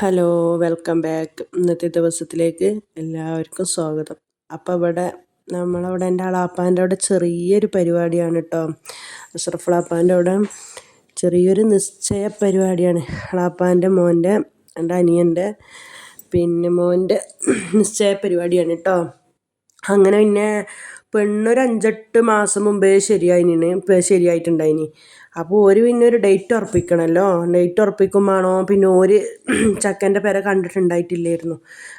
Hello welcome back ഇന്നത്തെ ദിവസത്തിലേക്ക് എല്ലാവർക്കും സ്വാഗതം. അപ്പോൾ ഇവിടെ നമ്മളവിടെ എന്റെ ആളാപ്പാന്റെ അവിടെ ചെറിയൊരു പരിപാടിയാണ് കേട്ടോ അഷ്റഫുളാപ്പാന്റെ അവിടെ ചെറിയൊരു നിശ്ചയ പരിപാടിയാണ്. ആളാപ്പാന്റെ മോന്റെ എന്റെ അനിയന്റെ പിന്നെ മോന്റെ നിശ്ചയ പരിപാടിയാണ് കേട്ടോ അങ്ങനെ പിന്നെ പെണ്ണൊരു അഞ്ചെട്ട് മാസം മുമ്പേ ശരിയായിന് ശരിയായിട്ടുണ്ടായിനി. അപ്പോൾ ഒരു പിന്നെ ഒരു ഡേറ്റ് ഉറപ്പിക്കണമല്ലോ ഡേറ്റ് ഉറപ്പിക്കുമ്പോഴാണോ പിന്നെ ഒരു ചക്കന്റെ പേരെ കണ്ടിട്ടുണ്ടായിട്ടില്ലായിരുന്നു.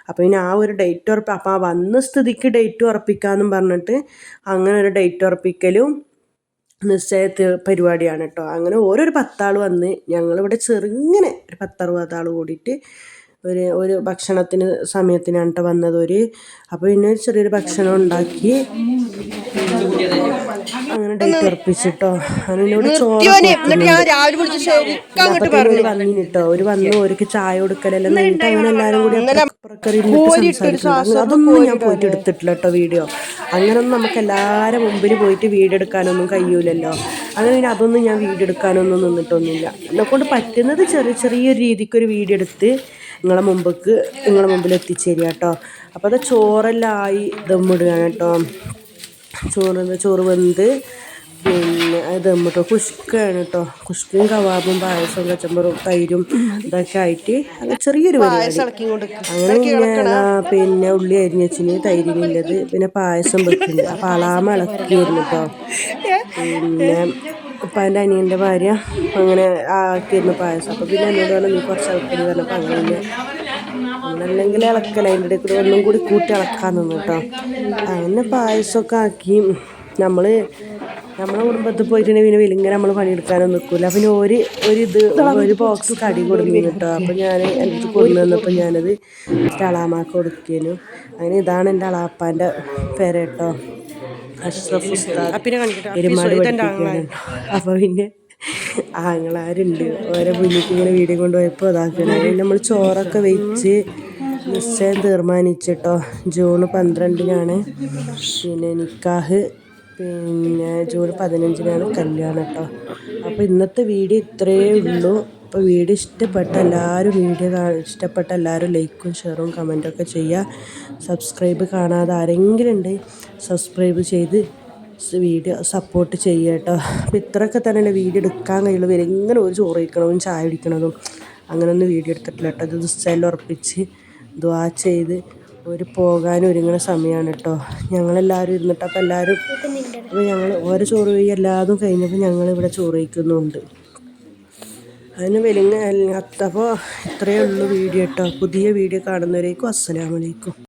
അപ്പോൾ പിന്നെ ആ ഒരു ഡേറ്റ് ഉറപ്പ് അപ്പോൾ ആ വന്ന സ്ഥിതിക്ക് ഡേറ്റ് ഉറപ്പിക്കാമെന്നും പറഞ്ഞിട്ട് അങ്ങനെ ഒരു ഡേറ്റ് ഉറപ്പിക്കലും നിശ്ചയ പരിപാടിയാണ് കേട്ടോ അങ്ങനെ ഓരോരു പത്താൾ വന്ന് ഞങ്ങളിവിടെ ചെറുങ്ങനെ ഒരു പത്തറുപതാൾ കൂടിയിട്ട് ഒരു ഒരു ഭക്ഷണത്തിന് സമയത്തിനാണ് വന്നത് ഒരു അപ്പോൾ പിന്നെ ചെറിയൊരു ഭക്ഷണം ഉണ്ടാക്കി അങ്ങനെ ഡേറ്റ് ഉറപ്പിച്ചിട്ടോ. അതിനോട് ചോറ് വന്നിട്ടോ ഒരു വന്നു ഒരുക്ക് ചായ കൊടുക്കലെല്ലാം കഴിഞ്ഞിട്ട് അങ്ങനെ എല്ലാവരും കൂടി അതൊന്നും ഞാൻ പോയിട്ട് എടുത്തിട്ടില്ല കേട്ടോ വീഡിയോ. അങ്ങനൊന്നും നമുക്ക് എല്ലാവരും മുമ്പിൽ പോയിട്ട് വീഡിയോ എടുക്കാനൊന്നും കഴിയൂലല്ലോ. അങ്ങനെ പിന്നെ അതൊന്നും ഞാൻ വീഡിയോ എടുക്കാനൊന്നും നിന്നിട്ടൊന്നുമില്ല. എന്നെക്കൊണ്ട് പറ്റുന്നത് ചെറിയ ചെറിയൊരു രീതിക്കൊരു വീഡിയോ എടുത്ത് നിങ്ങളെ മുമ്പക്ക് നിങ്ങളെ മുമ്പിൽ എത്തിച്ചേരുക കേട്ടോ. അപ്പോൾ അത് ചോറെല്ലാം ആയി ദമ്മിടുകയാണ് കേട്ടോ. ചോറ് ചോറ് വെന്ത് പിന്നെ അത് കേട്ടോ കുഷ്കാണ് കേട്ടോ കുഷ്കും കവാബും പായസവും കച്ചമ്പറും തൈരും ഇതൊക്കെ ആയിട്ട് ചെറിയൊരു അങ്ങനെ പിന്നെ ഉള്ളി അരിഞ്ഞച്ചിന് തൈരിനുള്ളത് പിന്നെ പായസം വെക്കുന്നുണ്ട്. അപ്പോൾ അളാമ ഇളക്കിയിരുന്നു കേട്ടോ പിന്നെ ഉപ്പാന്റെ അനിയന്റെ ഭാര്യ അങ്ങനെ ആക്കിയിരുന്നു പായസം. അപ്പം പിന്നെ എന്നോട് പറഞ്ഞു നീ കുറച്ച് ഇളക്കൽ പറഞ്ഞപ്പോൾ അങ്ങനെ നമ്മളല്ലെങ്കിൽ ഇളക്കല. അതിന്റെ ഇടയിൽ കൂടി ഒന്നും കൂടി കൂട്ടി ഇളക്കാൻ നിന്നു കേട്ടോ. അങ്ങനെ പായസമൊക്കെ ആക്കി. നമ്മൾ നമ്മളെ കുടുംബത്തിൽ പോയിട്ടുണ്ടെങ്കിൽ പിന്നെ ഇങ്ങനെ നമ്മൾ പണിയെടുക്കാനൊന്നും നിൽക്കില്ല പിന്നെ ഒരു ഒരു ഇത് ഒരു ബോക്സ് കടി കൊടുക്കുന്നു കേട്ടോ. അപ്പം ഞാൻ എനിക്ക് കൊണ്ടു വന്നപ്പോൾ ഞാനത് അളാമാക്ക് കൊടുക്കേനു അങ്ങനെ ഇതാണ് എന്റെ അളാപ്പാന്റെ പേര് കേട്ടോ. അഷ്റഫ് ഉസ്താദ്. എരുമാട് അപ്പം അപ്പോൾ പിന്നെ ആങ്ങളാരുണ്ട്. ഓരോ മുന്നിലേക്ക് ഇങ്ങനെ വീഡിയോ കൊണ്ടുപോയപ്പോൾ അതാക്കണം അതിന് നമ്മൾ ചോറൊക്കെ വെച്ച് നിശ്ചയം തീർമാനിച്ചിട്ടോ ജൂൺ പന്ത്രണ്ടിനാണ് പിന്നെ നിക്കാഹ്. പിന്നെ ജൂൺ പതിനഞ്ചിനാണ് കല്യാണം കേട്ടോ അപ്പോൾ ഇന്നത്തെ വീഡിയോ ഇത്രയേ ഉള്ളൂ. അപ്പോൾ വീഡിയോ ഇഷ്ടപ്പെട്ട എല്ലാവരും വീഡിയോ ഇഷ്ടപ്പെട്ട എല്ലാവരും ലൈക്കും ഷെയറും കമന്റൊക്കെ ചെയ്യുക സബ്സ്ക്രൈബ് കാണാതെ ആരെങ്കിലും ഉണ്ട് സബ്സ്ക്രൈബ് ചെയ്ത് വീഡിയോ സപ്പോർട്ട് ചെയ്യുക കേട്ടോ അപ്പം ഇത്രയൊക്കെ തന്നെയല്ലേ വീഡിയോ എടുക്കാൻ കഴിയുള്ളൂ. ഇങ്ങനെ ഒരു ചോറ് കഴിക്കണതും ചായ കുടിക്കണതും അങ്ങനെയൊന്നും വീഡിയോ എടുത്തിട്ടില്ല കേട്ടോ ഇത് സ്ഥലം ഉറപ്പിച്ച് ദ്വാ ചെയ്ത് ഒരു പോകാൻ ഒരുങ്ങുന്ന സമയമാണ് കേട്ടോ ഞങ്ങളെല്ലാവരും ഇരുന്നിട്ട് അപ്പോൾ എല്ലാവരും അപ്പോൾ ഞങ്ങൾ ഓരോ ചോറ് കഴി എല്ലാതും കഴിഞ്ഞപ്പോൾ ഞങ്ങളിവിടെ ചോറ് കഴിക്കുന്നുണ്ട്. അതിന് വെലുങ്ങ അപ്പോൾ ഇത്രയേ ഉള്ളൂ വീഡിയോ കേട്ടോ പുതിയ വീഡിയോ കാണുന്നവരേക്കും അസ്സലാമലൈക്കും